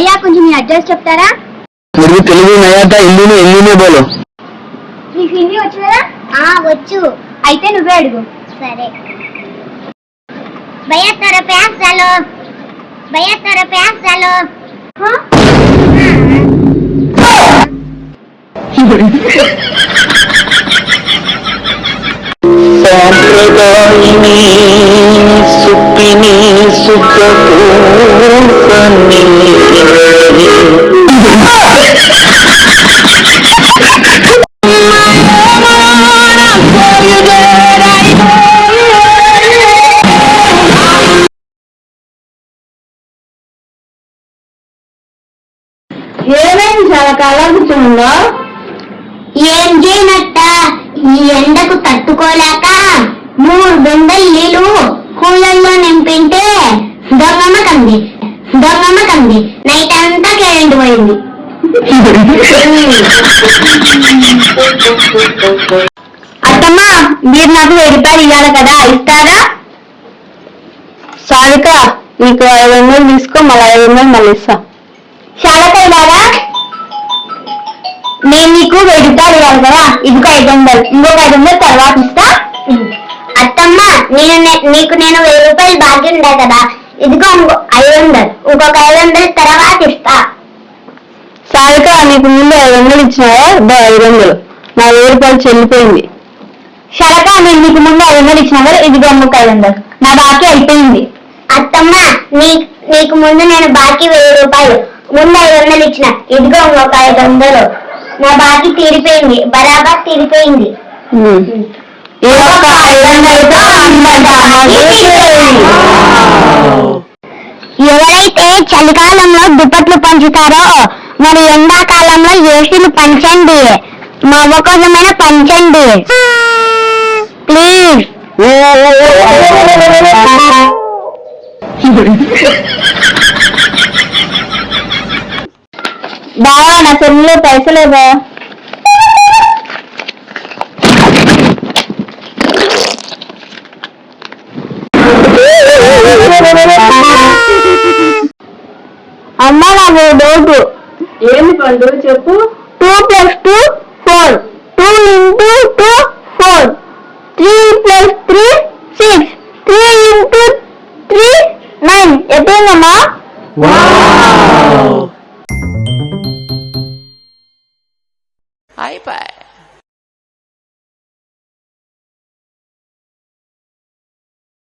భయ్యా కొంచెం మీ అడ్రస్ చెప్తారా मेरे को तेलुगु नहीं आता हिंदी में हिंदी में बोलो నీకు హిందీ వచ్చు కదా ఆ వచ్చు అయితే నువ్వే అడుగు సరే భయ్యా తోర ప్యాస్ डालो భయ్యా తోర ప్యాస్ डालो సాంప్రదాయిని ఏమైంది చాలా కాలం కూర్చుందో ఏం చేయనట్ట ఈ ఎండకు తట్టుకోలేక మూడు బెండలు నీళ్ళు కూలల్లో నింపింటే దొంగమ్మ కంది దొంగమ్మ కంది. నైట్ అంతా కరెంట్ పోయింది. మీరు నాకు వెయ్యి రూపాయలు ఇవ్వాలి కదా ఇస్తారా? సారిక నీకు ఐదు వందలు తీసుకో మళ్ళీ ఐదు వందలు మళ్ళీ ఇస్తా. శాలకైలాగా నేను నీకు వెయ్యి రూపాయలు ఇవ్వాలి కదా ఇదిగో ఐదు వందలు. ఇంకొక ఐదు వందలు తర్వాత ఇస్తా. అత్తమ్మ నేను నీకు నేను వెయ్యి రూపాయలు బాకీ ఉండే కదా ఇదిగో ఇంకో ఐదు వందలు. ఇంకొక ఐదు వందలు తర్వాత ఇస్తా. సారిక నీకు ముందు ఐదు వందలు ఇచ్చినావా? ఐదు వందలు. నా వెయ్యి రూపాయలు చెల్లిపోయింది. నేను నీకు ముందు ఐదు వందలు ఇచ్చినా కదా ఐదు వందలు నా బాకీ అయిపోయింది. అత్తమ్మ నీ నీకు ముందు నేను బాకీ వెయ్యి రూపాయలు. ముందు ఐదు వందలు ఇచ్చిన. ఇదిగో ఇంకొక ఐదు వందలు. నా బాకీ తీరిపోయింది. బరాబర్ తీరిపోయింది. ఐదు అయిపోయింది. ఎవరైతే చలికాలంలో దుప్పట్లు పంచుతారో మరి ఎండాకాలంలో ఏసీలు పంచండి. మా కోసమైనా పంచండి. బావా నా సెల్లో పైసలేవా అమ్మ నాకు డౌట్. ఏంది పండు? చెప్పు. Two plus two four. Two into two. Three plus three six three into three nine ఎట్టిందమ్మా